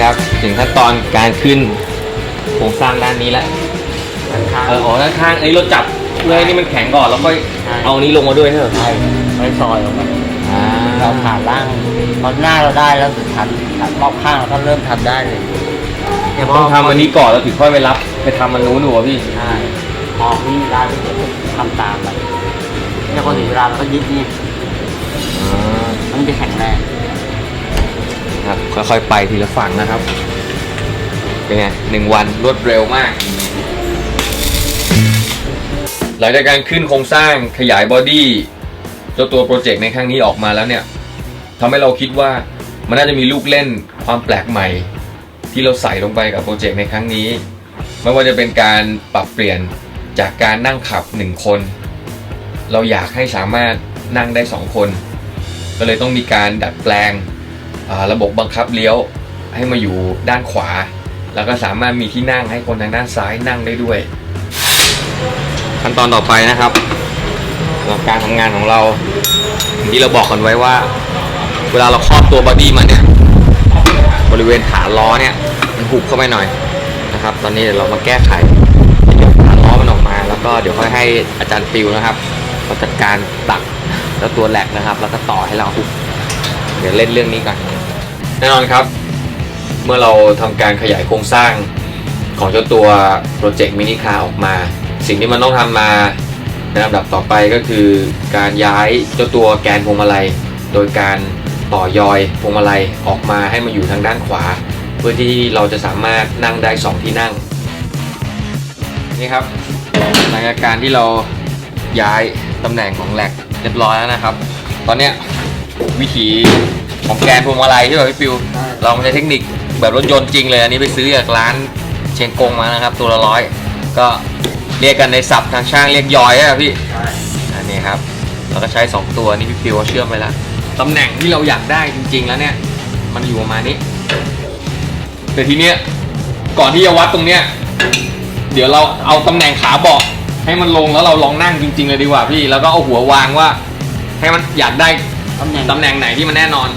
ครับ ถึงขั้นตอนการขึ้นโครงสร้างด้านนี้แล้วด้านข้าง เอออ๋อด้านข้างไอ้เราจับเพื่อให้นี่มันแข็งก่อนแล้วค่อยใช่ เอาอันนี้ลงมาด้วยใช่ไหมใช่ไม่ซอยออกมาอ่าเราผ่านล่างพอหน้าเราได้แล้วถึงทันทันรอบข้างเราก็เริ่มทำได้เลยเนี่ยพต้องทำอันนี้ก่อนแล้วถึงค่อยไปรับ ไปทำมันนู้นหนูอะพี่ใช่พอมีเวลาที่จะทำตามไปเนี่ยพอถึงเวลาเราก็ยึดนี่อ่ามันจะแข็งแรง ครับค่อยๆไปทีละฝั่งนะครับเป็นไงหนึ่งวันรวดเร็วมาก หลังจากการขึ้นโครงสร้างขยายบอดี้เจ้าตัวโปรเจกต์ในครั้งนี้ออกมาแล้วเนี่ยทำให้เราคิดว่ามันน่าจะมีลูกเล่นความแปลกใหม่ ที่เราใส่ลงไปกับโปรเจกต์ในครั้งนี้ ไม่ว่าจะเป็นการปรับเปลี่ยนจากการนั่งขับหนึ่งคน เราอยากให้สามารถนั่งได้สองคน ก็เลยต้องมีการดัดแปลง ระบบบังคับเลี้ยวให้มาอยู่ด้านขวา แล้วก็สามารถมีที่นั่งให้คนทางด้านซ้ายนั่งได้ด้วย ขั้นตอนต่อไปนะครับสำหรับการทำงานของเราที่เราบอกกันไว้ว่า เวลาเราครอบตัวบอดี้มันเนี่ยบริเวณขานล้อเนี่ยมันหุบเข้าไปหน่อยนะครับ ตอนนี้เดี๋ยวเรามาแก้ไขเดี๋ยวขาล้อมันออกมา แล้วก็เดี๋ยวค่อยให้อาจารย์ปิวนะครับเขาจัดการตักแล้วตัวแหลกนะครับ แล้วก็ต่อให้เราหุบเดี๋ยวเล่นเรื่องนี้ก่อน แน่นอนครับ เมื่อเราทำการขยายโครงสร้างของเจ้าตัวโปรเจกต์มินิคาร์ออกมา สิ่งที่มันต้องทำมาในลำดับต่อไปก็คือการย้ายเจ้าตัวแกนพวงมาลัย โดยการต่อยอยพวงมาลัยออกมาให้มาอยู่ทางด้านขวา เพื่อที่เราจะสามารถนั่งได้สองที่นั่งนี่ครับหลังจากการที่เราย้ายตำแหน่งของแหลกเรียบร้อยแล้วนะครับ ตอนนี้วิถี ของแกนพวงมาลัยที่แบบพี่ปิวใช่ลองใช้เทคนิคแบบรถยนต์จริงเลยอันนี้ไปซื้อจากร้านเชียงกงมานะครับ ตัวละร้อยก็เรียกกันในศัพท์ทางช่างเรียกยอยอะพี่ใช่อันนี้ครับเราก็ใช้ 2 ตัวนี่พี่ปิวเขาเชื่อมไปแล้วตำแหน่งที่เราอยากได้จริง ๆ แล้วเนี่ย มันอยู่ประมาณนี้ แต่ทีเนี้ยก่อนที่จะวัดตรงเนี้ยเดี๋ยวเราเอาตำแหน่งขาเบาะให้มันลงแล้วเราลองนั่งจริง ๆ เลยดีกว่าพี่ แล้วก็เอาหัววางว่า ให้มันอยากได้ตำแหน่งตำแหน่งไหนที่มันแน่นอน